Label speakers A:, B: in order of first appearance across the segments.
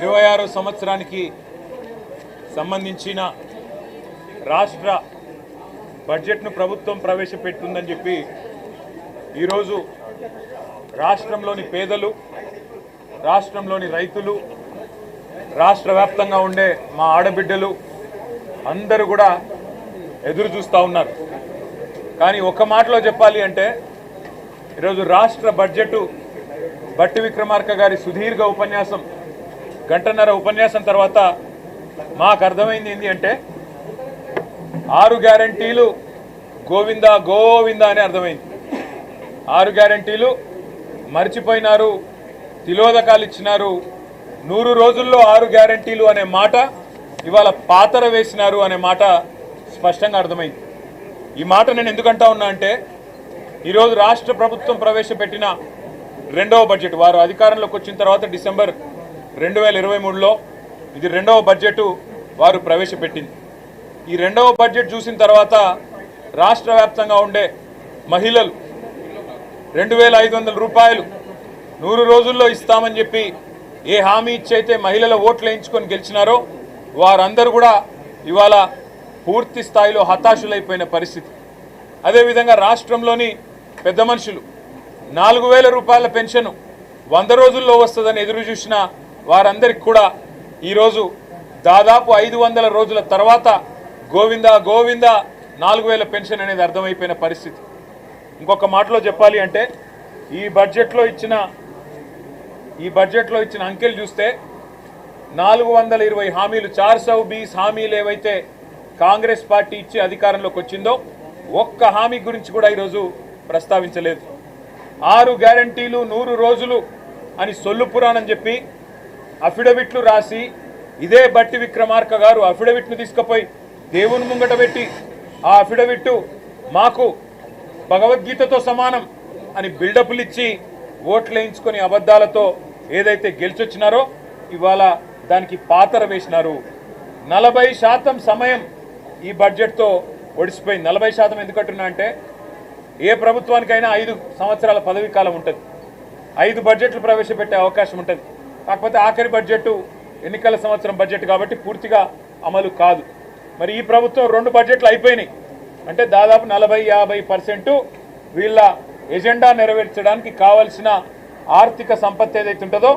A: ఇరవై ఆరో సంవత్సరానికి సంబంధించిన రాష్ట్ర బడ్జెట్ను ప్రభుత్వం ప్రవేశపెట్టిందని చెప్పి ఈరోజు రాష్ట్రంలోని పేదలు రాష్ట్రంలోని రైతులు రాష్ట్ర వ్యాప్తంగా ఉండే మా ఆడబిడ్డలు అందరూ కూడా ఎదురు చూస్తూ ఉన్నారు. కానీ ఒక మాటలో చెప్పాలి అంటే ఈరోజు రాష్ట్ర బడ్జెట్ బట్టి విక్రమార్క గారి సుదీర్ఘ ఉపన్యాసం గంటన్నర ఉపన్యాసం తర్వాత మాకు అర్థమైంది ఏంటి అంటే ఆరు గ్యారంటీలు గోవింద గోవింద అని అర్థమైంది. ఆరు గ్యారంటీలు మర్చిపోయినారు తిలోదకాలు ఇచ్చినారు నూరు రోజుల్లో ఆరు గ్యారంటీలు అనే మాట ఇవాళ పాతర వేసినారు అనే మాట స్పష్టంగా అర్థమైంది. ఈ మాట నేను ఎందుకంటా ఉన్నా అంటే ఈరోజు రాష్ట్ర ప్రభుత్వం ప్రవేశపెట్టిన రెండవ బడ్జెట్ వారు అధికారంలోకి వచ్చిన తర్వాత డిసెంబర్ రెండు వేల ఇరవై మూడులో ఇది రెండవ బడ్జెట్ వారు ప్రవేశపెట్టింది. ఈ రెండవ బడ్జెట్ చూసిన తర్వాత రాష్ట్ర వ్యాప్తంగా ఉండే మహిళలు రెండు వేల ఐదు వందల రూపాయలు నూరు రోజుల్లో ఇస్తామని చెప్పి ఏ హామీ ఇచ్చైతే మహిళల ఓట్లు వేయించుకొని గెలిచినారో వారందరూ కూడా ఇవాళ పూర్తి స్థాయిలో హతాశులైపోయిన పరిస్థితి. అదేవిధంగా రాష్ట్రంలోని పెద్ద మనుషులు నాలుగు వేల రూపాయల పెన్షన్ వంద రోజుల్లో వస్తుందని ఎదురు చూసిన వారందరికి కూడా ఈరోజు దాదాపు ఐదు వందల రోజుల తర్వాత గోవింద గోవింద నాలుగు వేల పెన్షన్ అనేది అర్థమైపోయిన పరిస్థితి. ఇంకొక మాటలో చెప్పాలి అంటే ఈ బడ్జెట్లో ఇచ్చిన ఈ బడ్జెట్లో ఇచ్చిన అంకెలు చూస్తే నాలుగు వందల ఇరవై హామీలు చార్ సౌ బీస్ హామీలు ఏవైతే కాంగ్రెస్ పార్టీ ఇచ్చి అధికారంలోకి వచ్చిందో ఒక్క హామీ గురించి కూడా ఈరోజు ప్రస్తావించలేదు. ఆరు గ్యారంటీలు నూరు రోజులు అని సొల్లు పురాణం చెప్పి అఫిడవిట్లు రాసి ఇదే బట్టి విక్రమార్క గారు అఫిడవిట్ను తీసుకుపోయి దేవుని ముంగట పెట్టి ఆ అఫిడవిట్ మాకు భగవద్గీతతో సమానం అని బిల్డప్లు ఇచ్చి ఓట్లు వేయించుకొని అబద్ధాలతో ఏదైతే గెలిచొచ్చినారో ఇవాళ దానికి పాతర వేసినారు. నలభై శాతం సమయం ఈ బడ్జెట్తో ఒడిసిపోయింది. నలభై శాతం ఎందుకంటున్నా అంటే ఏ ప్రభుత్వానికైనా ఐదు సంవత్సరాల పదవీ కాలం ఉంటుంది. ఐదు బడ్జెట్లు ప్రవేశపెట్టే అవకాశం ఉంటుంది. కాకపోతే ఆఖరి బడ్జెట్ ఎన్నికల సంవత్సరం బడ్జెట్ కాబట్టి పూర్తిగా అమలు కాదు. మరి ఈ ప్రభుత్వం రెండు బడ్జెట్లు అయిపోయినాయి. అంటే దాదాపు నలభై యాభై పర్సెంట్ వీళ్ళ ఎజెండా నెరవేర్చడానికి కావలసిన ఆర్థిక సంపత్తి ఏదైతే ఉంటుందో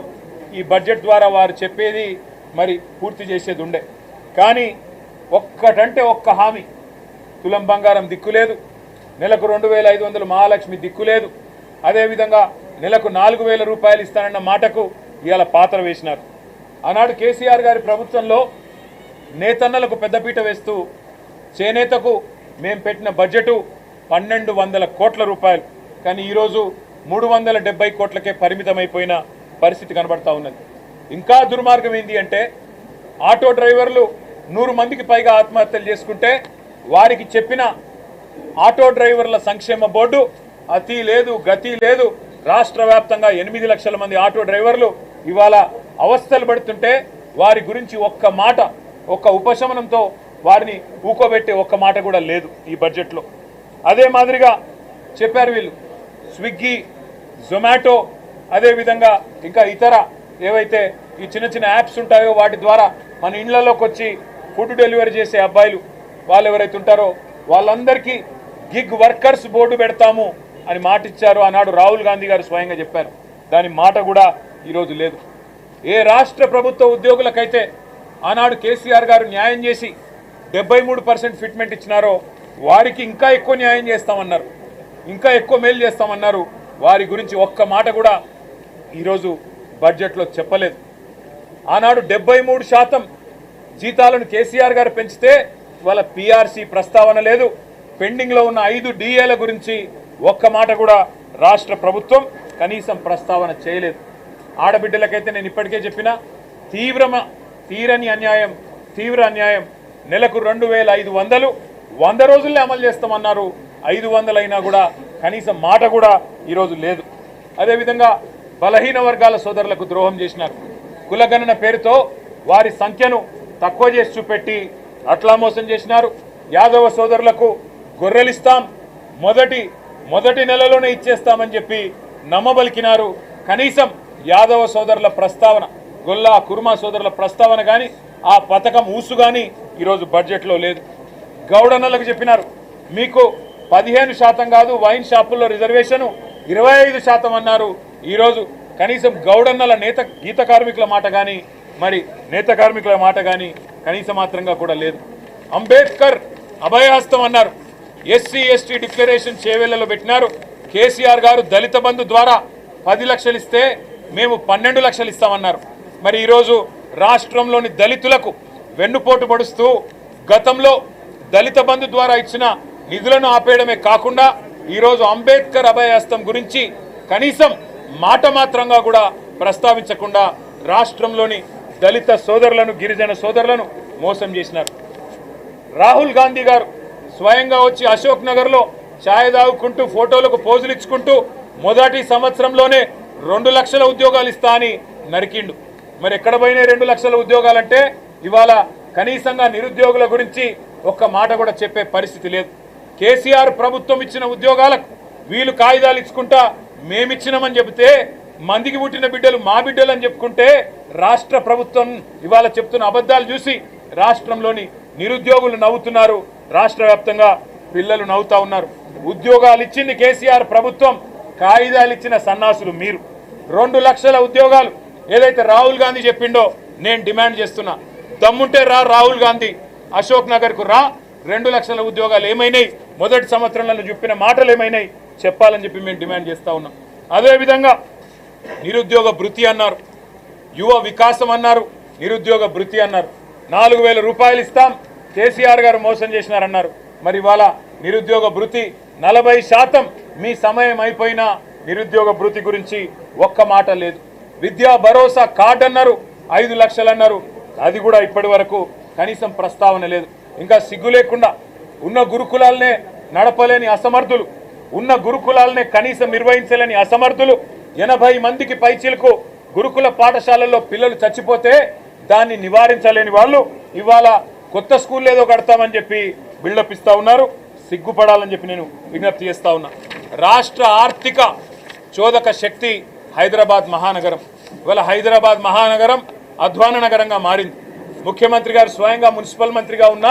A: ఈ బడ్జెట్ ద్వారా వారు చెప్పేది మరి పూర్తి చేసేది ఉండే. కానీ ఒక్కటంటే ఒక్క హామీ తులం బంగారం దిక్కులేదు నెలకు రెండు వేల ఐదు వందలు మహాలక్ష్మి దిక్కులేదు అదేవిధంగా నెలకు నాలుగు వేల రూపాయలు ఇస్తానన్న మాటకు ఇవాళ పాత్ర వేసినారు. ఆనాడు కేసీఆర్ గారి ప్రభుత్వంలో నేతన్నలకు పెద్దపీట వేస్తూ చేనేతకు మేము పెట్టిన బడ్జెటు పన్నెండు వందల కోట్ల రూపాయలు. కానీ ఈరోజు మూడు వందల డెబ్బై కోట్లకే పరిమితమైపోయిన పరిస్థితి కనబడతా ఉన్నది. ఇంకా దుర్మార్గం ఏంటి అంటే ఆటో డ్రైవర్లు నూరు మందికి పైగా ఆత్మహత్యలు చేసుకుంటే వారికి చెప్పిన ఆటో డ్రైవర్ల సంక్షేమ బోర్డు అతి లేదు గతి లేదు. రాష్ట్ర వ్యాప్తంగా ఎనిమిది లక్షల మంది ఆటో డ్రైవర్లు ఇవాళ అవస్థలు పడుతుంటే వారి గురించి ఒక్క మాట ఒక్క ఉపశమనంతో వారిని ఊకోబెట్టే ఒక్క మాట కూడా లేదు ఈ బడ్జెట్లో. అదే మాదిరిగా చెప్పారు వీళ్ళు స్విగ్గీ జొమాటో అదేవిధంగా ఇంకా ఇతర ఏవైతే ఈ చిన్న చిన్న యాప్స్ ఉంటాయో వాటి ద్వారా మన ఇళ్ళలోకి వచ్చి ఫుడ్ డెలివరీ చేసే అబ్బాయిలు వాళ్ళు ఎవరైతే ఉంటారో వాళ్ళందరికీ గిగ్ వర్కర్స్ బోర్డు పెడతాము అని మాట ఇచ్చారు ఆనాడు రాహుల్ గాంధీ గారు స్వయంగా చెప్పారు. దాని మాట కూడా ఈరోజు లేదు. ఏ రాష్ట్ర ప్రభుత్వ ఉద్యోగులకైతే ఆనాడు కేసీఆర్ గారు న్యాయం చేసి డెబ్బై మూడు పర్సెంట్ ఫిట్మెంట్ ఇచ్చినారో వారికి ఇంకా ఎక్కువ న్యాయం చేస్తామన్నారు. ఇంకా ఎక్కువ మేలు చేస్తామన్నారు. వారి గురించి ఒక్క మాట కూడా ఈరోజు బడ్జెట్లో చెప్పలేదు. ఆనాడు డెబ్బై మూడు శాతం జీతాలను కేసీఆర్ గారు పెంచితే వాళ్ళ పీఆర్సీ ప్రస్తావన లేదు. పెండింగ్లో ఉన్న ఐదు డిఏల గురించి ఒక్క మాట కూడా రాష్ట్ర ప్రభుత్వం కనీసం ప్రస్తావన చేయలేదు. ఆడబిడ్డలకైతే నేను ఇప్పటికే చెప్పిన తీవ్రమ తీరని అన్యాయం తీవ్ర అన్యాయం. నెలకు రెండు వేల ఐదు వందలు. వంద రోజుల్లో అమలు చేస్తామన్నారు. ఐదు వందలైనా కూడా కనీసం మాట కూడా ఈరోజు లేదు. అదేవిధంగా బలహీన వర్గాల సోదరులకు ద్రోహం చేసినారు. కులగణన పేరుతో వారి సంఖ్యను తక్కువ చేసి చూపెట్టి అట్లా మోసం చేసినారు. యాదవ సోదరులకు గొర్రెలిస్తాం. మొదటి మొదటి నెలలోనే ఇచ్చేస్తామని చెప్పి నమ్మబలికినారు. కనీసం యాదవ సోదరుల ప్రస్తావన గొల్లా కుర్మా సోదరుల ప్రస్తావన కానీ ఆ పథకం ఊసు కానీ ఈరోజు బడ్జెట్లో లేదు. గౌడన్నలకు చెప్పినారు మీకు పదిహేను శాతం కాదు వైన్ షాపుల్లో రిజర్వేషన్ ఇరవై ఐదు శాతం అన్నారు. ఈరోజు కనీసం గౌడన్నల నేత గీత కార్మికుల మాట కానీ మరి నేత కార్మికుల మాట కానీ కనీస మాత్రంగా కూడా లేదు. అంబేద్కర్ అభయహస్తం అన్నారు. ఎస్సీ ఎస్టీ డిక్లరేషన్ చేవేళ్ళలో పెట్టినారు. కేసీఆర్ గారు దళిత బంధు ద్వారా పది లక్షలు ఇస్తే మేము పన్నెండు లక్షలు ఇస్తామన్నారు. మరి ఈరోజు రాష్ట్రంలోని దళితులకు వెన్నుపోటు పడుస్తూ గతంలో దళిత బంధు ద్వారా ఇచ్చిన నిధులను ఆపేయడమే కాకుండా ఈరోజు అంబేద్కర్ అభయహస్తం గురించి కనీసం మాట మాత్రంగా కూడా ప్రస్తావించకుండా రాష్ట్రంలోని దళిత సోదరులను గిరిజన సోదరులను మోసం చేసినారు. రాహుల్ గాంధీ గారు స్వయంగా వచ్చి అశోక్ నగర్లో ఛాయ్ తాగుకుంటూ ఫోటోలకు పోజులు ఇచ్చుకుంటూ మొదటి సంవత్సరంలోనే రెండు లక్షల ఉద్యోగాలు ఇస్తా అని నరికిండు. మరి ఎక్కడ పోయినాయి రెండు లక్షల ఉద్యోగాలంటే? ఇవాళ కనీసంగా నిరుద్యోగుల గురించి ఒక్క మాట కూడా చెప్పే పరిస్థితి లేదు. కేసీఆర్ ప్రభుత్వం ఇచ్చిన ఉద్యోగాలకు వీళ్ళు కాగితాలు ఇచ్చుకుంటా మేమిచ్చినామని చెబితే మందికి పుట్టిన బిడ్డలు మా బిడ్డలు అని చెప్పుకుంటే రాష్ట్ర ప్రభుత్వం ఇవాళ చెప్తున్న అబద్ధాలు చూసి రాష్ట్రంలోని నిరుద్యోగులు నవ్వుతున్నారు. రాష్ట్ర వ్యాప్తంగా పిల్లలు నవ్వుతా ఉన్నారు. ఉద్యోగాలు ఇచ్చింది కేసీఆర్ ప్రభుత్వం. కాగితాలు ఇచ్చిన సన్నాసులు మీరు. రెండు లక్షల ఉద్యోగాలు. ఏదైతే రాహుల్ గాంధీ చెప్పిండో నేను డిమాండ్ చేస్తున్నా. దమ్ముంటే రా రాహుల్ గాంధీ. అశోక్ నగర్కు రా. రెండు లక్షల ఉద్యోగాలు ఏమైనాయి? మొదటి సంవత్సరంలో చెప్పిన మాటలు ఏమైనాయి? చెప్పాలని చెప్పి మేము డిమాండ్ చేస్తా ఉన్నాం. అదేవిధంగా నిరుద్యోగ భృతి అన్నారు. యువ వికాసం అన్నారు. నిరుద్యోగ భృతి అన్నారు. నాలుగు వేల రూపాయలు ఇస్తాం. కేసీఆర్ గారు మోసం చేసినారన్నారు. మరి ఇవాళ నిరుద్యోగ భృతి నలభై శాతం మీ సమయం అయిపోయినా నిరుద్యోగ భృతి గురించి ఒక్క మాట లేదు. విద్యా భరోసా కార్డు అన్నారు ఐదు లక్షలు అన్నారు. అది కూడా ఇప్పటి వరకు కనీసం ప్రస్తావన లేదు. ఇంకా సిగ్గు లేకుండా ఉన్న గురుకులాలనే నడపలేని అసమర్థులు ఉన్న గురుకులాలనే కనీసం నిర్వహించలేని అసమర్థులు ఎనభై మందికి పైచీలకు గురుకుల పాఠశాలల్లో పిల్లలు చచ్చిపోతే దాన్ని నివారించలేని వాళ్ళు ఇవాళ కొత్త స్కూల్ ఏదో కడతామని చెప్పి బిల్డప్ ఇస్తూ ఉన్నారు. సిగ్గుపడాలని చెప్పి నేను విజ్ఞప్తి చేస్తూ ఉన్నా. రాష్ట్ర ఆర్థిక చోదక శక్తి హైదరాబాద్ మహానగరం. ఇవాళ హైదరాబాద్ మహానగరం అధ్వాన నగరంగా మారింది. ముఖ్యమంత్రి గారు స్వయంగా మున్సిపల్ మంత్రిగా ఉన్న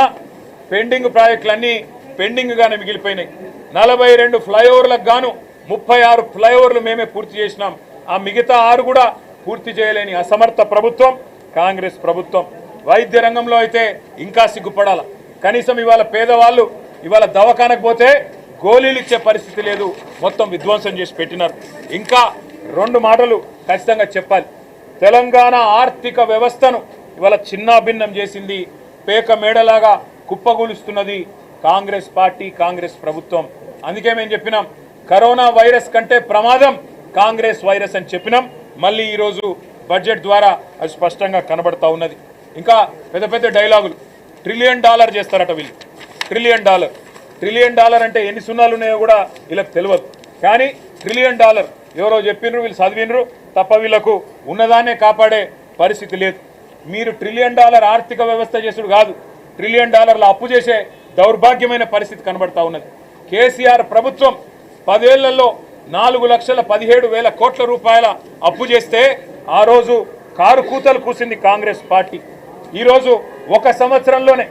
A: పెండింగ్ ప్రాజెక్టులన్నీ పెండింగ్గానే మిగిలిపోయినాయి. నలభై రెండు ఫ్లైఓవర్లకు గాను ముప్పై ఆరు ఫ్లైఓవర్లు మేమే పూర్తి చేసినాం. ఆ మిగతా ఆరు కూడా పూర్తి చేయలేని అసమర్థ ప్రభుత్వం కాంగ్రెస్ ప్రభుత్వం. వైద్య రంగంలో అయితే ఇంకా సిగ్గుపడాల. కనీసం ఇవాళ పేదవాళ్ళు ఇవాళ దవాఖానకు పోతే గోళీలు ఇచ్చే పరిస్థితి లేదు. మొత్తం విధ్వంసం చేసి పెట్టినారు. ఇంకా రెండు మాటలు ఖచ్చితంగా చెప్పాలి. తెలంగాణ ఆర్థిక వ్యవస్థను ఇవాళ చిన్నాభిన్నం చేసింది. పేక మేడలాగా కుప్పగూలుస్తున్నది కాంగ్రెస్ పార్టీ కాంగ్రెస్ ప్రభుత్వం. అందుకే మేము చెప్పినాం కరోనా వైరస్ కంటే ప్రమాదం కాంగ్రెస్ వైరస్ అని చెప్పినాం. మళ్ళీ ఈరోజు బడ్జెట్ ద్వారా అది స్పష్టంగా కనబడతా ఉన్నది. ఇంకా పెద్ద పెద్ద డైలాగులు. ట్రిలియన్ డాలర్ చేస్తారట వీళ్ళు. Trillion dollar. ట్రిలియన్ డాలర్ అంటే ఎన్ని సున్నాలు ఉన్నాయో కూడా వీళ్ళకి తెలియదు కానీ ట్రిలియన్ డాలర్ ఎవరో చెప్పినరు వీళ్ళు చదివినరు తప్ప వీళ్ళకు ఉన్నదాన్నే కాపాడే పరిస్థితి లేదు. మీరు ట్రిలియన్ డాలర్ ఆర్థిక వ్యవస్థ చేసుడు కాదు. ట్రిలియన్ డాలర్ల అప్పు చేసే దౌర్భాగ్యమైన పరిస్థితి కనబడతా ఉన్నది. కేసీఆర్ ప్రభుత్వం పదేళ్ళలో నాలుగు లక్షల పదిహేడు వేల కోట్ల రూపాయల అప్పు చేస్తే ఆ రోజు కారు కూతలు కూసింది కాంగ్రెస్ పార్టీ. ఈరోజు ఒక సంవత్సరంలోనే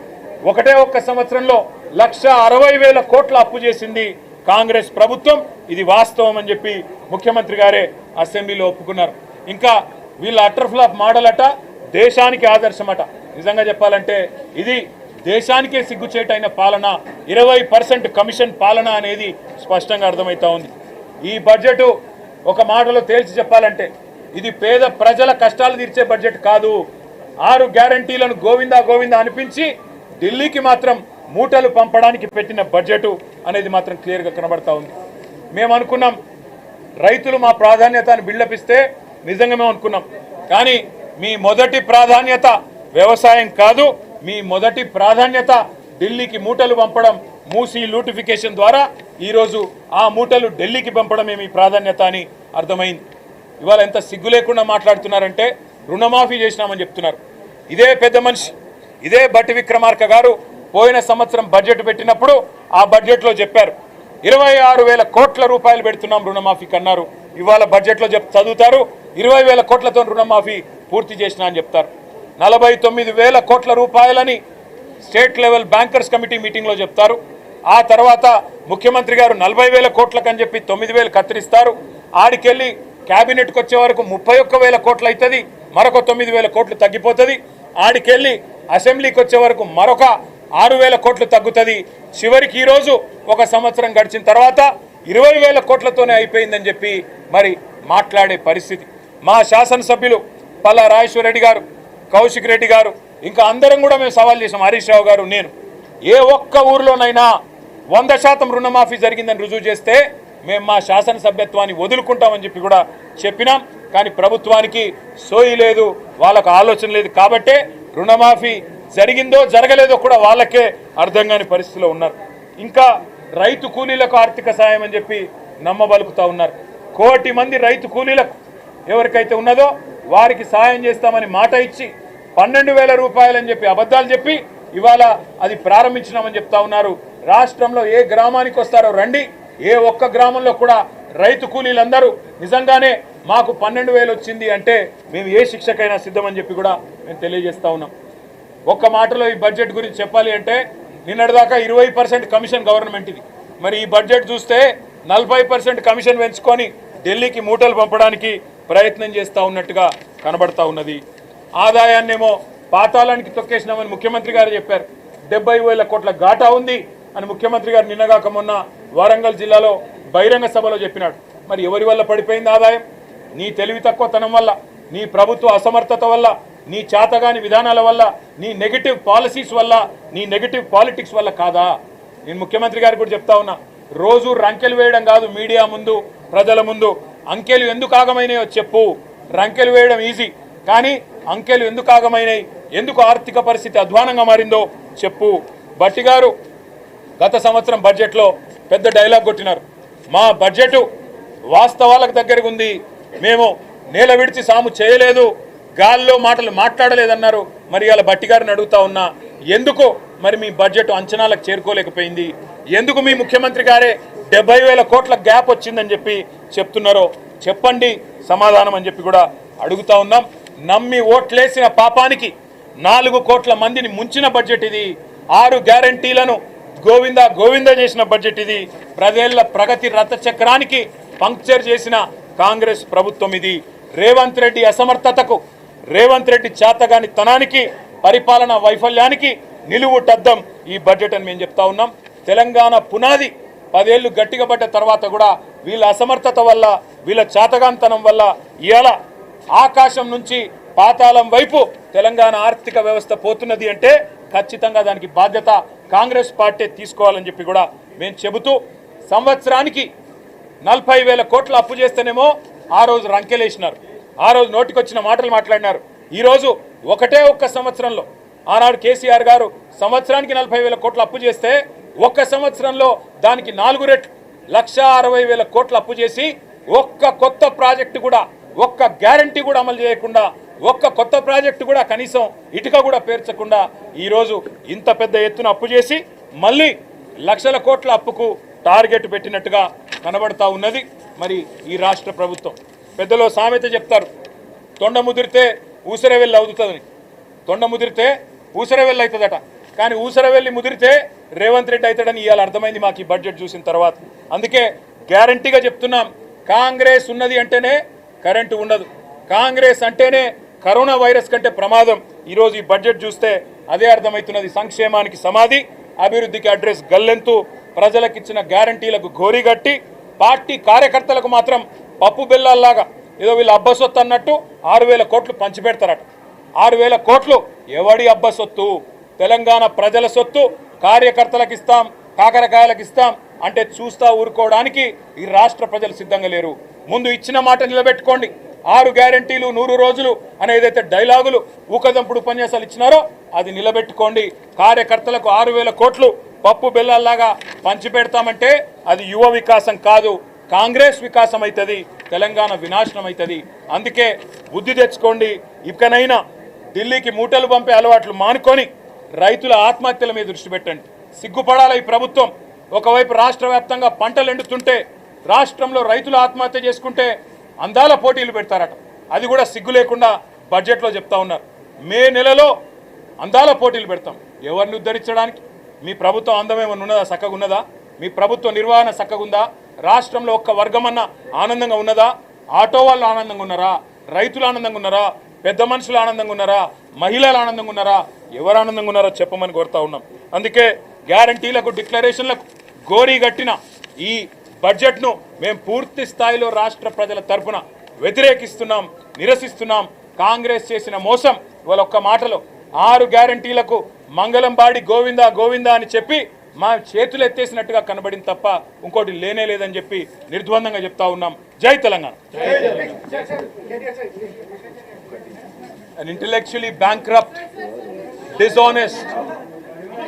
A: ఒకటే ఒక్క సంవత్సరంలో లక్ష అరవై వేల కోట్ల అప్పు చేసింది కాంగ్రెస్ ప్రభుత్వం. ఇది వాస్తవం అని చెప్పి ముఖ్యమంత్రి గారే అసెంబ్లీలో ఒప్పుకున్నారు. ఇంకా వీళ్ళ అటర్ఫ్లాప్ మోడల్ అట దేశానికి ఆదర్శమట. నిజంగా చెప్పాలంటే ఇది దేశానికే సిగ్గుచేటైన పాలన ఇరవై పర్సెంట్ కమిషన్ పాలన అనేది స్పష్టంగా అర్థమవుతా ఉంది. ఈ బడ్జెట్ ఒక మాటలో తేల్చి చెప్పాలంటే ఇది పేద ప్రజల కష్టాలు తీర్చే బడ్జెట్ కాదు. ఆరు గ్యారంటీలను గోవిందా గోవిందా అనిపించి ఢిల్లీకి మాత్రం మూటలు పంపడానికి పెట్టిన బడ్జెట్ అనేది మాత్రం క్లియర్గా కనబడతా ఉంది. మేము అనుకున్నాం రైతులు మా ప్రాధాన్యతను బిల్డప్ ఇస్తే నిజంగా మేము అనుకున్నాం. కానీ మీ మొదటి ప్రాధాన్యత వ్యవసాయం కాదు మీ మొదటి ప్రాధాన్యత ఢిల్లీకి మూటలు పంపడం మూసి లూటిఫికేషన్ ద్వారా ఈరోజు ఆ మూటలు ఢిల్లీకి పంపడమే మీ ప్రాధాన్యత అని అర్థమైంది. ఇవాళ ఎంత సిగ్గు లేకుండా మాట్లాడుతున్నారంటే రుణమాఫీ చేసినామని చెప్తున్నారు. ఇదే పెద్ద మనిషి ఇదే బట్టి విక్రమార్క గారు పోయిన సంవత్సరం బడ్జెట్ పెట్టినప్పుడు ఆ బడ్జెట్లో చెప్పారు. ఇరవై ఆరు వేల కోట్ల రూపాయలు పెడుతున్నాం రుణమాఫీకి అన్నారు ఇవాళ బడ్జెట్లో చెప్ చదువుతారు. ఇరవై వేల కోట్లతో రుణమాఫీ పూర్తి చేసిన అని చెప్తారు. నలభై తొమ్మిది వేల కోట్ల రూపాయలని స్టేట్ లెవెల్ బ్యాంకర్స్ కమిటీ మీటింగ్లో చెప్తారు. ఆ తర్వాత ముఖ్యమంత్రి గారు నలభై వేల కోట్లకని చెప్పి తొమ్మిది వేలు కత్తిరిస్తారు. ఆడికెళ్ళి క్యాబినెట్కి వచ్చే వరకు ముప్పై ఒక్క వేల కోట్లు అవుతుంది మరొక తొమ్మిది వేల కోట్లు తగ్గిపోతుంది. ఆడికెళ్ళి అసెంబ్లీకి వచ్చే వరకు మరొక ఆరు వేల కోట్లు తగ్గుతుంది. చివరికి ఈరోజు ఒక సంవత్సరం గడిచిన తర్వాత ఇరవై వేల కోట్లతోనే అయిపోయిందని చెప్పి మరి మాట్లాడే పరిస్థితి. మా శాసనసభ్యులు పల్లా రాజేశ్వర రెడ్డి గారు కౌశిక్ రెడ్డి గారు ఇంకా అందరం కూడా మేము సవాల్ చేసాం హరీష్ రావు గారు నేను. ఏ ఒక్క ఊరిలోనైనా వంద శాతం రుణమాఫీ జరిగిందని రుజువు చేస్తే మేము మా శాసనసభ్యత్వాన్ని వదులుకుంటామని చెప్పి కూడా చెప్పినాం. కానీ ప్రభుత్వానికి సోయి లేదు వాళ్ళకు ఆలోచన లేదు. కాబట్టే రుణమాఫీ జరిగిందో జరగలేదో కూడా వాళ్ళకే అర్థం కాని పరిస్థితిలో ఉన్నారు. ఇంకా రైతు కూలీలకు ఆర్థిక సాయం అని చెప్పి నమ్మబలుకుతా ఉన్నారు. కోటి మంది రైతు కూలీలకు ఎవరికైతే ఉన్నదో వారికి సాయం చేస్తామని మాట ఇచ్చి పన్నెండు వేల రూపాయలని చెప్పి అబద్ధాలు చెప్పి ఇవాళ అది ప్రారంభించినామని చెప్తా ఉన్నారు. రాష్ట్రంలో ఏ గ్రామానికి వస్తారో రండి. ఏ ఒక్క గ్రామంలో కూడా రైతు కూలీలందరూ నిజంగానే మాకు పన్నెండు వేలు వచ్చింది అంటే మేము ఏ శిక్షకైనా సిద్ధమని చెప్పి కూడా మేము తెలియజేస్తా ఉన్నాం. ఒక్క మాటలో ఈ బడ్జెట్ గురించి చెప్పాలి అంటే నిన్నటిదాకా ఇరవై పర్సెంట్ కమిషన్ గవర్నమెంట్ ఇది. మరి ఈ బడ్జెట్ చూస్తే నలభై పర్సెంట్ కమిషన్ పెంచుకొని ఢిల్లీకి మూటలు పంపడానికి ప్రయత్నం చేస్తూ ఉన్నట్టుగా కనబడతా ఉన్నది. ఆదాయాన్నేమో పాతాళానికి తొక్కేసినామని ముఖ్యమంత్రి గారు చెప్పారు. డెబ్బై వేల కోట్ల ఘాటా ఉంది. అని ముఖ్యమంత్రి గారు నిన్నగాక మొన్న వరంగల్ జిల్లాలో బహిరంగ సభలో చెప్పినాడు. మరి ఎవరి వల్ల పడిపోయింది ఆదాయం? నీ తెలివి తక్కువతనం వల్ల నీ ప్రభుత్వ అసమర్థత వల్ల నీ చేతగాని విధానాల వల్ల నీ నెగిటివ్ పాలసీస్ వల్ల నీ నెగిటివ్ పాలిటిక్స్ వల్ల కాదా? నేను ముఖ్యమంత్రి గారికి కూడా చెప్తా ఉన్నా రోజు రంకెలు వేయడం కాదు మీడియా ముందు ప్రజల ముందు. అంకెలు ఎందుకు ఆగమైనాయో చెప్పు. రంకెలు వేయడం ఈజీ కానీ అంకెలు ఎందుకు ఆగమైనాయి? ఎందుకు ఆర్థిక పరిస్థితి అధ్వానంగా మారిందో చెప్పు. బట్టి గారు గత సంవత్సరం బడ్జెట్లో పెద్ద డైలాగ్ కొట్టినారు. మా బడ్జెట్ వాస్తవాలకు దగ్గరగా ఉంది. మేము నేల విడిచి సాము చేయలేదు. గాల్లో మాటలు మాట్లాడలేదన్నారు. మరి ఇలా బట్టి గారిని అడుగుతా ఉన్నా ఎందుకు మరి మీ బడ్జెట్ అంచనాలకు చేరుకోలేకపోయింది? ఎందుకు మీ ముఖ్యమంత్రి గారే డెబ్బై వేల కోట్ల గ్యాప్ వచ్చిందని చెప్పి చెప్తున్నారో చెప్పండి సమాధానం అని చెప్పి కూడా అడుగుతా ఉన్నాం. నమ్మి ఓట్లేసిన పాపానికి నాలుగు కోట్ల మందిని ముంచిన బడ్జెట్ ఇది. ఆరు గ్యారంటీలను గోవింద గోవింద చేసిన బడ్జెట్ ఇది. ప్రజల ప్రగతి రథ చక్రానికి పంక్చర్ చేసిన కాంగ్రెస్ ప్రభుత్వం ఇది. రేవంత్ రెడ్డి అసమర్థతకు రేవంత్ రెడ్డి చేతగాని తనానికి పరిపాలన వైఫల్యానికి నిలువుటద్దం ఈ బడ్జెట్ అని మేము చెప్తా ఉన్నాం. తెలంగాణ పునాది పదేళ్ళు గట్టిగా పడ్డ తర్వాత కూడా వీళ్ళ అసమర్థత వల్ల వీళ్ళ చేతగాంతనం వల్ల ఇవాళ ఆకాశం నుంచి పాతాళం వైపు తెలంగాణ ఆర్థిక వ్యవస్థ పోతున్నది అంటే ఖచ్చితంగా దానికి బాధ్యత కాంగ్రెస్ పార్టీ తీసుకోవాలని చెప్పి కూడా మేము చెబుతూ సంవత్సరానికి నలభై వేల కోట్లు అప్పు చేస్తేనేమో ఆ రోజు రంకెలేసినారు. ఆ రోజు నోటికొచ్చిన మాటలు మాట్లాడినారు. ఈరోజు ఒకటే ఒక్క సంవత్సరంలో ఆనాడు కేసీఆర్ గారు సంవత్సరానికి నలభై వేల కోట్లు అప్పు చేస్తే ఒక్క సంవత్సరంలో దానికి నాలుగు రెట్లు లక్ష అరవై వేల కోట్లు అప్పు చేసి ఒక్క కొత్త ప్రాజెక్టు కూడా ఒక్క గ్యారంటీ కూడా అమలు చేయకుండా ఒక్క కొత్త ప్రాజెక్టు కూడా కనీసం ఇటుక కూడా పేర్చకుండా ఈరోజు ఇంత పెద్ద ఎత్తున అప్పు చేసి మళ్ళీ లక్షల కోట్ల అప్పుకు టార్గెట్ పెట్టినట్టుగా కనబడతా ఉన్నది మరి ఈ రాష్ట్ర ప్రభుత్వం. పెద్దలో సామెత చెప్తారు తొండ ముదిరితే ఊసరవెల్లి అవుతుందని. తొండ ముదిరితే ఊసరవెల్లి అవుతుందట. కానీ ఊసరవెల్లి ముదిరితే రేవంత్ రెడ్డి అవుతాడని ఇవాళ అర్థమైంది మాకు ఈ బడ్జెట్ చూసిన తర్వాత. అందుకే గ్యారంటీగా చెప్తున్నాం కాంగ్రెస్ ఉన్నది అంటేనే కరెంటు ఉండదు. కాంగ్రెస్ అంటేనే కరోనా వైరస్ కంటే ప్రమాదం ఈరోజు ఈ బడ్జెట్ చూస్తే అదే అర్థమవుతున్నది. సంక్షేమానికి సమాధి అభివృద్ధికి అడ్రస్ గల్లెంతు ప్రజలకిచ్చిన గ్యారంటీలకు గోరిగట్టి పార్టీ కార్యకర్తలకు మాత్రం పప్పు బెల్లాల్లాగా ఏదో వీళ్ళు అబ్బసొత్తు అన్నట్టు ఆరు వేల కోట్లు పంచిపెడతారట. ఆరు వేల కోట్లు ఎవడి అబ్బసొత్తు తెలంగాణ ప్రజల సొత్తు కార్యకర్తలకు ఇస్తాం కాకరకాయలకు ఇస్తాం అంటే చూస్తా ఊరుకోవడానికి ఈ రాష్ట్ర ప్రజలు సిద్ధంగా లేరు. ముందు ఇచ్చిన మాట నిలబెట్టుకోండి. ఆరు గ్యారంటీలు నూరు రోజులు అనే ఏదైతే డైలాగులు ఊకదంపుడు ఉపన్యాసాలు ఇచ్చినారో అది నిలబెట్టుకోండి. కార్యకర్తలకు ఆరు వేల కోట్లు పప్పు బెల్లాల్లాగా పంచిపెడతామంటే అది యువ వికాసం కాదు. కాంగ్రెస్ వికాసం అవుతుంది తెలంగాణ వినాశనం అవుతుంది అందుకే బుద్ధి తెచ్చుకోండి. ఇకనైనా ఢిల్లీకి మూటలు పంపే అలవాట్లు మానుకొని రైతుల ఆత్మహత్యల మీద దృష్టి పెట్టండి. సిగ్గుపడాల ఈ ప్రభుత్వం? ఒకవైపు రాష్ట్ర వ్యాప్తంగా పంటలు ఎండుతుంటే రాష్ట్రంలో రైతులు ఆత్మహత్య చేసుకుంటే అందాల పోటీలు పెడతారట. అది కూడా సిగ్గు లేకుండా బడ్జెట్లో చెప్తా ఉన్నారు. మే నెలలో అందాల పోటీలు పెడతాం. ఎవరిని ఉద్ధరించడానికి? మీ ప్రభుత్వం అందమేమన్నా ఉన్నదా? చక్కగా ఉన్నదా? మీ ప్రభుత్వ నిర్వహణ చక్కగుందా రాష్ట్రంలో ఒక్క వర్గమన్నా ఆనందంగా ఉన్నదా? ఆటో వాళ్ళు ఆనందంగా ఉన్నారా? రైతులు ఆనందంగా ఉన్నారా? పెద్ద మనుషులు ఆనందంగా ఉన్నారా? మహిళలు ఆనందంగా ఉన్నారా? ఎవరు ఆనందంగా ఉన్నారో చెప్పమని కోరుతా ఉన్నాం. అందుకే గ్యారంటీలకు డిక్లరేషన్లకు గోరీ కట్టిన ఈ బడ్జెట్ను మేము పూర్తి స్థాయిలో రాష్ట్ర ప్రజల తరపున వ్యతిరేకిస్తున్నాం నిరసిస్తున్నాం. కాంగ్రెస్ చేసిన మోసం ఇవాళ ఒక్క మాటలో. ఆరు గ్యారంటీలకు మంగళంబాడి గోవిందా గోవిందా అని చెప్పి మా చేతులు ఎత్తేసినట్టుగా కనబడింది తప్ప ఇంకోటి లేనే లేదని చెప్పి నిర్ద్వందంగా చెప్తా ఉన్నాం. జై Telangana. And intellectually bankrupt dishonest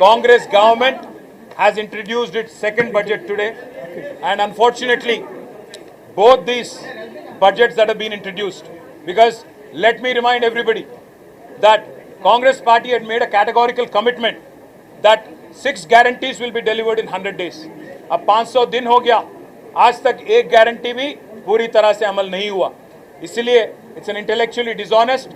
A: Congress government has introduced its second budget today. And unfortunately, both these budgets that have been introduced, because let me remind everybody that Congress party had made a categorical commitment that six guarantees will be delivered in 100 days. अब 500 दिन हो गया आज तक एक guarantee भी पूरी तरह से अमल नहीं हुआ इसलिए it's an intellectually dishonest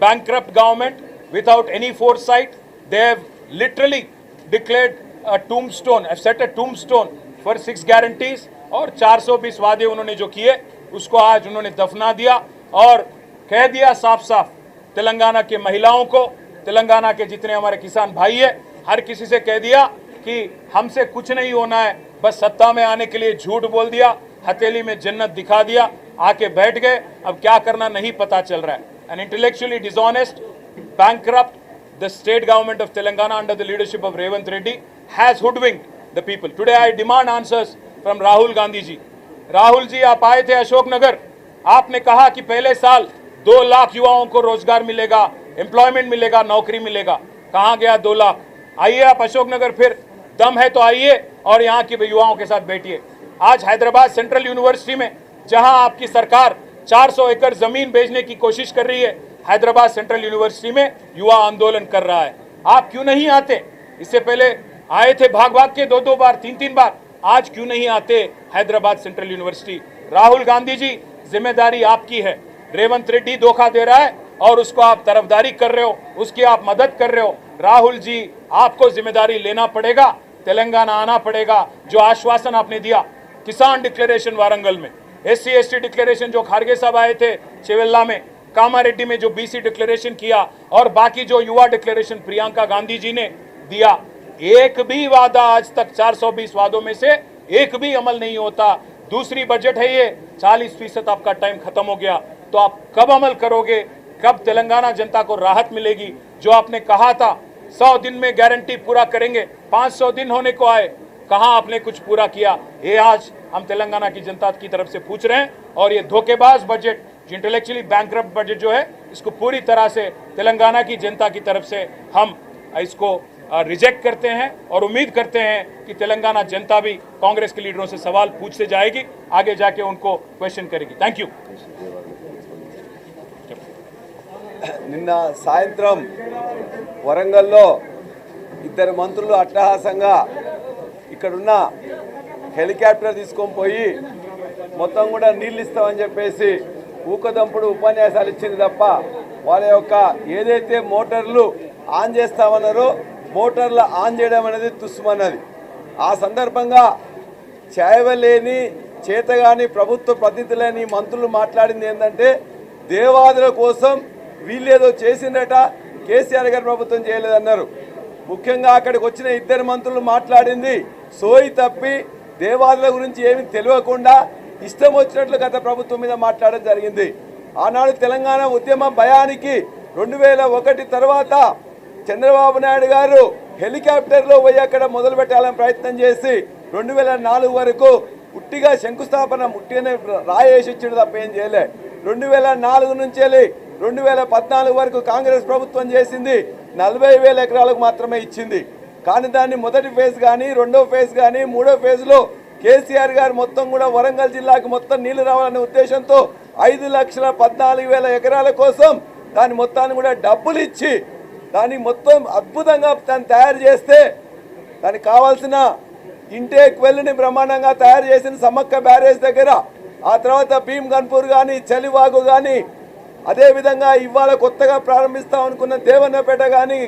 A: bankrupt government without any foresight they have literally declared a tombstone have set a tombstone for six guarantees और 420 वादे उन्होंने जो किए उसको आज उन्होंने दफना दिया और कह दिया साफ़ साफ़ तेलंगाना के महिलाओं को तेलंगाना के जितने हमारे किसान भाई है हर किसी से कह दिया कि हमसे कुछ नहीं होना है बस सत्ता में आने के लिए झूठ बोल दिया हथेली में जन्नत दिखा दिया आके बैठ गए अब क्या करना नहीं पता चल रहा है। An intellectually dishonest, bankrupt, the state government of Telangana under the leadership of Revant Reddy has hoodwinked the people. Today I demand answers from Rahul Gandhi ji. Rahul ji आप आए थे अशोकनगर आपने कहा कि पहले साल दो लाख युवाओं को रोज़गार मिलेगा एम्प्लॉयमेंट मिलेगा, नौकरी मिलेगा। कहाँ गया दो लाख? आइए आप अशोकनगर फिर। दम है तो आइए और यहाँ के युवाओं के साथ बैठिए। आज हैदराबाद सेंट्रल यूनिवर्सिटी में, जहाँ आपकी सरकार 400 एकड़ ज़मीन बेचने की कोशिश कर रही है, हैदराबाद सेंट्रल यूनिवर्सिटी में युवा आंदोलन कर रहा है। आप क्यों नहीं आते? इससे पहले आए थे भाग भाग के दो दो बार, तीन तीन बार। आज क्यों नहीं आते हैदराबाद सेंट्रल यूनिवर्सिटी? राहुल गांधी जी, ज़िम्मेदारी आपकी है। रेवंत रेड्डी धोखा दे रहा है और उसको आप तरफदारी कर रहे हो, उसकी आप मदद कर रहे हो। राहुल जी, आपको ज़िम्मेदारी लेना पड़ेगा, तेलंगाना आना पड़ेगा, जो आश्वासन आपने दिया। किसान डिक्लेरेशन वारंगल में एस सी डिक्लेरेशन जो खारगे साहब आए थे चेवेल्ला में, कामारेड्डी में जो बीसी डिक्लेरेशन किया और बाकी जो युवा डिक्लेरेशन प्रियंका गांधी जी ने दिया। एक भी वादा आज तक 420 वादों में से एक भी अमल नहीं होता। दूसरी बजट है ये 40 फ़ीसद आपका टाइम खत्म हो गया। तो आप कब अमल करोगे? कब तेलंगाना जनता को राहत मिलेगी? जो आपने कहा था, सौ दिन में गारंटी पूरा करेंगे 500 दिन होने को आए। कहाँ आपने कुछ पूरा किया? ये आज हम तेलंगाना की जनता की तरफ़ से पूछ रहे हैं। और ये धोखेबाज बजट जो इंटेलेक्चुअली बैंक बजट जो है, इसको पूरी तरह से तेलंगाना की जनता की तरफ़ से हम, इसको रिजेक्ट करते हैं और उम्मीद करते हैं कि तेलंगाना जनता भी कांग्रेस के लीडरों से सवाल पूछते जाएगी आगे जाके उनको क्वेश्चन करेगी थैंक यू
B: నిన్న సాయంత్రం వరంగల్లో ఇద్దరు మంత్రులు అట్టహాసంగా ఇక్కడున్న హెలికాప్టర్ తీసుకొని పోయి మొత్తం కూడా నీళ్ళు ఇస్తామని చెప్పేసి ఊకదంపుడు ఉపన్యాసాలు ఇచ్చింది తప్ప వాళ్ళ యొక్క ఏదైతే మోటార్లు ఆన్ చేస్తామన్నారో మోటార్లు ఆన్ చేయడం అనేది తుస్సుమన్నది ఆ సందర్భంగా చేయవలేని చేతగాని ప్రభుత్వ ప్రతినిధులని మంత్రులు మాట్లాడింది ఏంటంటే దేవాదుల కోసం వీళ్ళేదో చేసిందట కేసీఆర్ గారి ప్రభుత్వం చేయలేదన్నారు. ముఖ్యంగా అక్కడికి వచ్చిన ఇద్దరు మంత్రులు మాట్లాడింది సోయి తప్పి దేవాదుల గురించి ఏమి తెలియకుండా ఇష్టం వచ్చినట్లు గత ప్రభుత్వం మీద మాట్లాడడం జరిగింది. ఆనాడు తెలంగాణ ఉద్యమ భయానికి రెండు వేల ఒకటి తర్వాత చంద్రబాబు నాయుడు గారు హెలికాప్టర్లో పోయి అక్కడ మొదలు పెట్టాలని ప్రయత్నం చేసి రెండు వేల నాలుగు వరకు ఉట్టిగా శంకుస్థాపన ముట్టినే రాయేసి ఇచ్చాడు తప్ప ఏం చేయలే. రెండు వేల నాలుగు నుంచి వెళ్ళి రెండు వేల పద్నాలుగు వరకు కాంగ్రెస్ ప్రభుత్వం చేసింది నలభై వేల ఎకరాలకు మాత్రమే ఇచ్చింది. కానీ దాన్ని మొదటి ఫేజ్ కానీ రెండో ఫేజ్ కానీ మూడో ఫేజ్లో కేసీఆర్ గారు మొత్తం కూడా వరంగల్ జిల్లాకు మొత్తం నీళ్ళు రావాలనే ఉద్దేశంతో ఐదు లక్షల పద్నాలుగు వేల ఎకరాల కోసం దాని మొత్తాన్ని కూడా డబ్బులు ఇచ్చి దాన్ని మొత్తం అద్భుతంగా దాన్ని తయారు చేస్తే దానికి కావాల్సిన ఇంటేక్ వెల్ని బ్రహ్మాండంగా తయారు చేసిన సమ్మక్క బ్యారేజ్ దగ్గర ఆ తర్వాత భీమ్ గన్పూర్ కానీ చలివాగు కానీ అదేవిధంగా ఇవాళ కొత్తగా ప్రారంభిస్తాం అనుకున్న దేవన్నపేట కానీ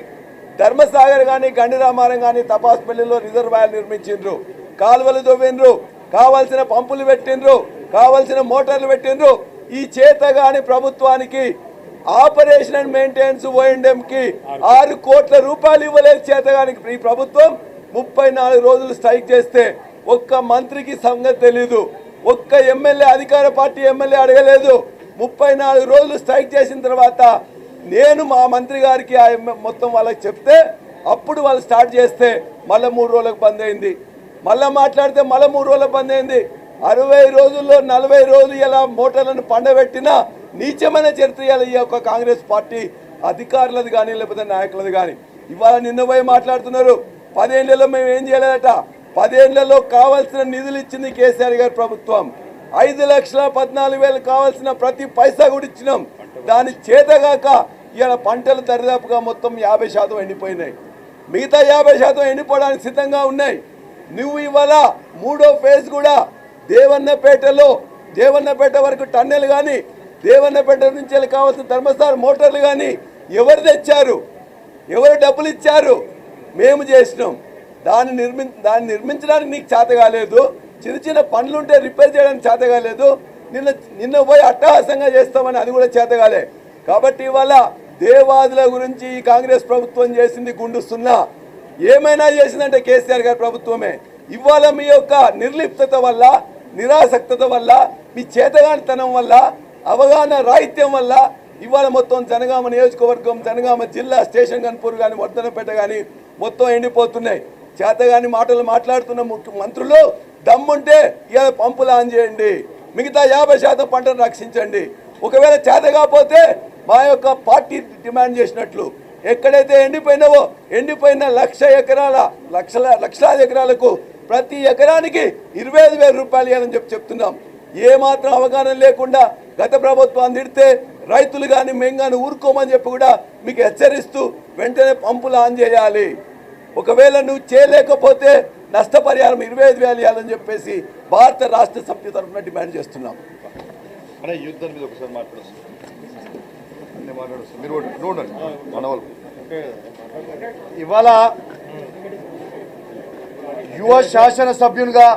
B: ధర్మసాగర్ కానీ గండిరామారం కానీ తపాస్పల్లిలో రిజర్వాయర్ నిర్మించిండ్రు. కాలువలు తవ్విండ్రు కావాల్సిన పంపులు పెట్టిండ్రు కావాల్సిన మోటార్లు పెట్టిండ్రు. ఈ చేత కానీ ప్రభుత్వానికి ఆపరేషన్ అండ్ మెయింటెనెన్స్ ఓఎండ్ఎం కి ఆరు కోట్ల రూపాయలు ఇవ్వలేదు చేతగానికి. ఈ ప్రభుత్వం ముప్పై నాలుగు రోజులు స్ట్రైక్ చేస్తే ఒక్క మంత్రికి సంగతి తెలీదు. ఒక్క ఎమ్మెల్యే అధికార పార్టీ ఎమ్మెల్యే అడగలేదు. ముప్పై నాలుగు రోజులు స్ట్రైక్ చేసిన తర్వాత నేను మా మంత్రి గారికి ఆ మొత్తం వాళ్ళకి చెప్తే అప్పుడు వాళ్ళు స్టార్ట్ చేస్తే మళ్ళీ మూడు రోజులకు బంద్ అయింది. మళ్ళీ మాట్లాడితే మళ్ళీ మూడు రోజులకు బంద్ అయింది. అరవై రోజుల్లో నలభై రోజులు ఇలా మోటార్లను పండబెట్టినా నీచమైన చరిత్ర ఈ యొక్క కాంగ్రెస్ పార్టీ అధికారులది కానీ లేకపోతే నాయకులది కానీ ఇవాళ నిన్న పోయి మాట్లాడుతున్నారు. పదేళ్ళలో మేము ఏం చేయలేదట? పదేళ్ళలో కావాల్సిన నిధులు ఇచ్చింది కేసీఆర్ గారి ప్రభుత్వం. ఐదు లక్షల పద్నాలుగు వేలు కావాల్సిన ప్రతి పైసా కూడా ఇచ్చినాం. దాని చేతగాక ఇవాళ పంటలు దరిదాపుగా మొత్తం యాభై శాతం ఎండిపోయినాయి. మిగతా యాభై శాతం ఎండిపోవడానికి సిద్ధంగా ఉన్నాయి. నువ్వు ఇవాళ మూడో ఫేజ్ కూడా దేవన్నపేటలో దేవన్నపేట వరకు టన్నెల్ కానీ దేవన్నపేట నుంచి వెళ్ళి కావాల్సిన ధర్మస్థాన మోటార్లు కానీ ఎవరు తెచ్చారు? ఎవరు డబ్బులు ఇచ్చారు? మేము చేసినాం. దాన్ని నిర్మి దాన్ని నిర్మించడానికి నీకు చేత కాలేదు. చిన్న చిన్న పనులు ఉంటే రిపేర్ చేయడానికి చేత కాలేదు. నిన్న నిన్న పోయి అట్టహాసంగా చేస్తామని అది కూడా చేత కాలే. కాబట్టి ఇవాళ దేవాదుల గురించి ఈ కాంగ్రెస్ ప్రభుత్వం చేసింది గుండు సున్నా. ఏమైనా చేసిందంటే కేసీఆర్ గారి ప్రభుత్వమే. ఇవాళ మీ యొక్క నిర్లిప్తత వల్ల నిరాసక్తత వల్ల మీ చేతగానితనం వల్ల అవగాహన రాహిత్యం వల్ల ఇవాళ మొత్తం జనగామ నియోజకవర్గం జనగామ జిల్లా స్టేషన్ కన్పూర్ కానీ వర్ధనపేట కానీ మొత్తం ఎండిపోతున్నాయి. చేతగాని మాటలు మాట్లాడుతున్న ముఖ్య మంత్రులు దమ్ముంటే ఇవాళ పంపులు ఆన్ చేయండి. మిగతా యాభై శాతం పంటను రక్షించండి. ఒకవేళ చేత కాకపోతే మా యొక్క పార్టీ డిమాండ్ చేసినట్లు. ఎక్కడైతే ఎండిపోయినావో ఎండిపోయిన లక్ష ఎకరాల లక్షల లక్షలాది ఎకరాలకు ప్రతి ఎకరానికి ఇరవై ఐదు వేల రూపాయలు ఇవ్వాలని చెప్పి చెప్తున్నాం. ఏ మాత్రం అవగాహన లేకుండా గత ప్రభుత్వం తిడితే రైతులు కానీ మేము కానీ ఊరుకోమని చెప్పి కూడా మీకు హెచ్చరిస్తూ వెంటనే పంపులు ఆన్ చేయాలి. ఒకవేళ నువ్వు చేయలేకపోతే నష్టపరిహారం ఇరవై ఐదు వేలు ఇవ్వాలని చెప్పేసి భారత రాష్ట్ర సమితి తరఫున డిమాండ్ చేస్తున్నాం.
C: యుద్ధం మీద ఒకసారి మీరు ఇవాళ యువ శాసనసభ్యునిగా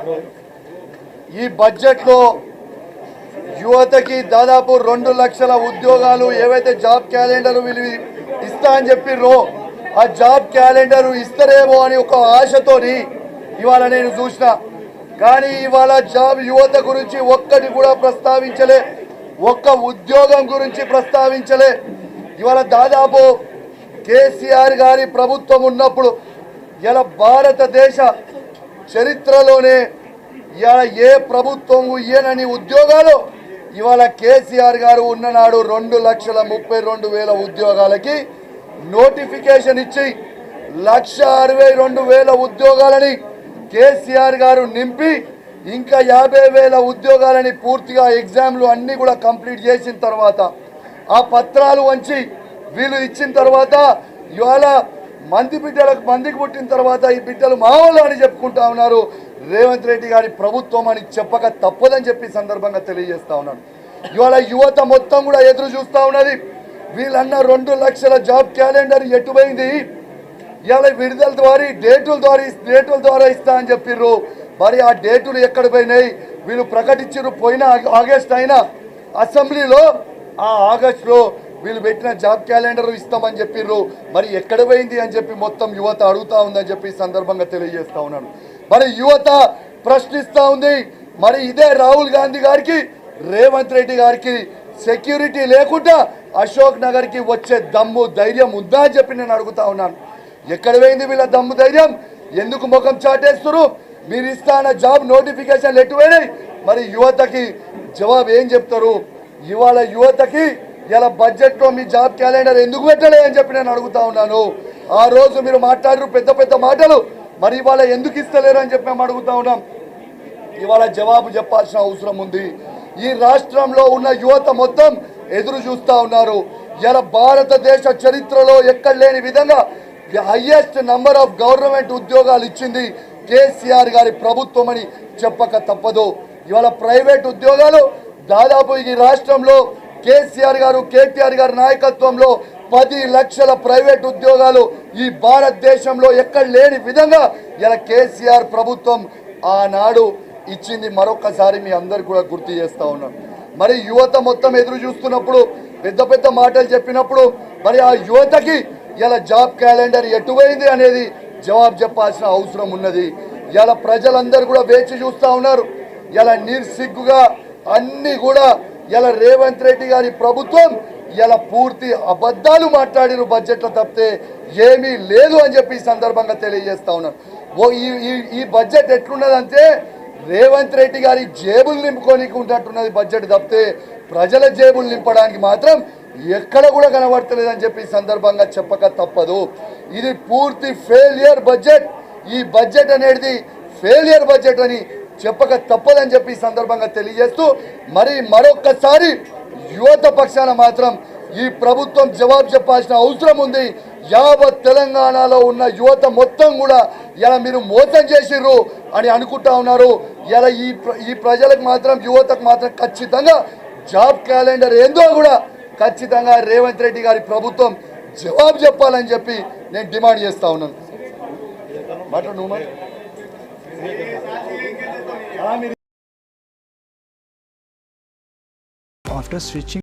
C: ఈ బడ్జెట్లో యువతకి దాదాపు రెండు లక్షల ఉద్యోగాలు ఏవైతే జాబ్ క్యాలెండర్ వీళ్ళు ఇస్తా అని చెప్పిర్రో ఆ జాబ్ క్యాలెండర్ ఇస్తారేమో అని ఒక ఆశతోని ఇవాళ నేను చూసిన. కానీ ఇవాళ జాబ్ యువత గురించి ఒక్కటి కూడా ప్రస్తావించలే ఒక్క ఉద్యోగం గురించి ప్రస్తావించలే. ఇవాళ దాదాపు కేసీఆర్ గారి ప్రభుత్వం ఉన్నప్పుడు ఇలా భారతదేశ చరిత్రలోనే ఇవాళ ఏ ప్రభుత్వం ఏనని ఉద్యోగాలు ఇవాళ కేసీఆర్ గారు ఉన్ననాడు రెండు లక్షల ముప్పై రెండు వేల ఉద్యోగాలకి నోటిఫికేషన్ ఇచ్చి లక్ష అరవై రెండు వేల ఉద్యోగాలని కేసీఆర్ గారు నింపి ఇంకా యాభై వేల ఉద్యోగాలని పూర్తిగా ఎగ్జామ్లు అన్నీ కూడా కంప్లీట్ చేసిన తర్వాత ఆ పత్రాలు వంచి వీళ్ళు ఇచ్చిన తర్వాత ఇవాళ మంది బిడ్డలకు మందికి పుట్టిన తర్వాత ఈ బిడ్డలు మామూలు అని చెప్పుకుంటా ఉన్నారు. రేవంత్ రెడ్డి గారి ప్రభుత్వం అని చెప్పక తప్పదని చెప్పి సందర్భంగా తెలియజేస్తా ఉన్నాను. ఇవాళ యువత మొత్తం కూడా ఎదురు చూస్తూ ఉన్నది. వీళ్ళన్న రెండు లక్షల జాబ్ క్యాలెండర్ ఎటుపోయింది ఇవాళ విడుదల ద్వారా డేటుల ద్వారా డేటుల ద్వారా ఇస్తా అని చెప్పిర్రు. మరి ఆ డేటులు ఎక్కడ పోయినాయి? వీళ్ళు ప్రకటించారు పోయిన ఆగస్ట్ అయినా అసెంబ్లీలో. ఆ ఆగస్టులో వీళ్ళు పెట్టిన జాబ్ క్యాలెండర్ ఇస్తామని చెప్పిర్రు. మరి ఎక్కడ పోయింది అని చెప్పి మొత్తం యువత అడుగుతా ఉందని చెప్పి సందర్భంగా తెలియజేస్తా ఉన్నాను. మరి యువత ప్రశ్నిస్తూ ఉంది. మరి ఇదే రాహుల్ గాంధీ గారికి రేవంత్ రెడ్డి గారికి సెక్యూరిటీ లేకుండా అశోక్ నగర్కి వచ్చే దమ్ము ధైర్యం ఉందా అని చెప్పి నేను అడుగుతా ఉన్నాను. ఎక్కడ పోయింది వీళ్ళ దమ్ము ధైర్యం? ఎందుకు ముఖం చాటేస్తున్నారు మీరు ఇస్తాన జాబ్ నోటిఫికేషన్ ఎటువైనాయి మరి యువతకి జవాబు ఏం చెప్తారు? ఇవాళ యువతకి ఇలా బడ్జెట్లో మీ జాబ్ క్యాలెండర్ ఎందుకు పెట్టలే అని చెప్పి నేను అడుగుతా ఉన్నాను. ఆ రోజు మీరు మాట్లాడరు పెద్ద పెద్ద మాటలు. మరి ఇవాళ ఎందుకు ఇస్తలేరు అని చెప్పి మేము అడుగుతా ఉన్నాం. ఇవాళ జవాబు చెప్పాల్సిన అవసరం ఉంది. ఈ రాష్ట్రంలో ఉన్న యువత మొత్తం ఎదురు చూస్తా ఉన్నారు. ఇలా భారతదేశ చరిత్రలో ఎక్కడ లేని విధంగా హయ్యెస్ట్ నంబర్ ఆఫ్ గవర్నమెంట్ ఉద్యోగాలు ఇచ్చింది కేసీఆర్ గారి ప్రభుత్వం అని చెప్పక తప్పదు. ఇవాళ ప్రైవేట్ ఉద్యోగాలు దాదాపు ఈ రాష్ట్రంలో కేసీఆర్ గారు కేటీఆర్ గారి నాయకత్వంలో పది లక్షల ప్రైవేట్ ఉద్యోగాలు ఈ భారతదేశంలో ఎక్కడ లేని విధంగా ఇలా కేసీఆర్ ప్రభుత్వం ఆనాడు ఇచ్చింది. మరొకసారి మీ అందరు కూడా గుర్తు చేస్తూ ఉన్నాం మరి యువత మొత్తం ఎదురు చూస్తున్నప్పుడు పెద్ద పెద్ద మాటలు చెప్పినప్పుడు మరి ఆ యువతకి ఇలా జాబ్ క్యాలెండర్ ఎటువైంది అనేది జవాబు చెప్పాల్సిన అవసరం ఉన్నది. ఇలా ప్రజలందరూ కూడా వేచి చూస్తూ ఉన్నారు. ఇలా నిర్సిగ్గుగా అన్నీ కూడా ఇలా రేవంత్ రెడ్డి గారి ప్రభుత్వం ఇలా పూర్తి అబద్ధాలు మాట్లాడిన బడ్జెట్లో తప్పితే ఏమీ లేదు అని చెప్పి ఈ సందర్భంగా తెలియజేస్తా ఉన్నాను. ఓ ఈ ఈ- ఈ బడ్జెట్ ఎట్లున్నదంటే రేవంత్ రెడ్డి గారి జేబులు నింపుకోనికి ఉన్నట్టున్నది బడ్జెట్ తప్పితే ప్రజల జేబులు నింపడానికి మాత్రం ఎక్కడ కూడా కనబడతలేదని చెప్పి ఈ సందర్భంగా చెప్పక తప్పదు. ఇది పూర్తి ఫెయిలియర్ బడ్జెట్. ఈ బడ్జెట్ అనేది ఫెయిలియర్ బడ్జెట్ అని చెప్పక తప్పదని చెప్పి ఈ సందర్భంగా తెలియజేస్తూ మరి మరొక్కసారి యువత పక్షాన మాత్రం ఈ ప్రభుత్వం జవాబు చెప్పాల్సిన అవసరం ఉంది. యావత్ తెలంగాణలో ఉన్న యువత మొత్తం కూడా ఇలా మీరు మోసం చేసిర్రు అని అనుకుంటా ఉన్నారు. ఇలా ఈ ఈ ప్రజలకు మాత్రం యువతకు మాత్రం ఖచ్చితంగా జాబ్ క్యాలెండర్ ఏందో కూడా ఖచ్చితంగా రేవంత్ రెడ్డి గారి ప్రభుత్వం జవాబు చెప్పాలని చెప్పి నేను డిమాండ్ చేస్తా ఉన్నాను. మాట్లాడు నువ్వు మరి.
D: After switching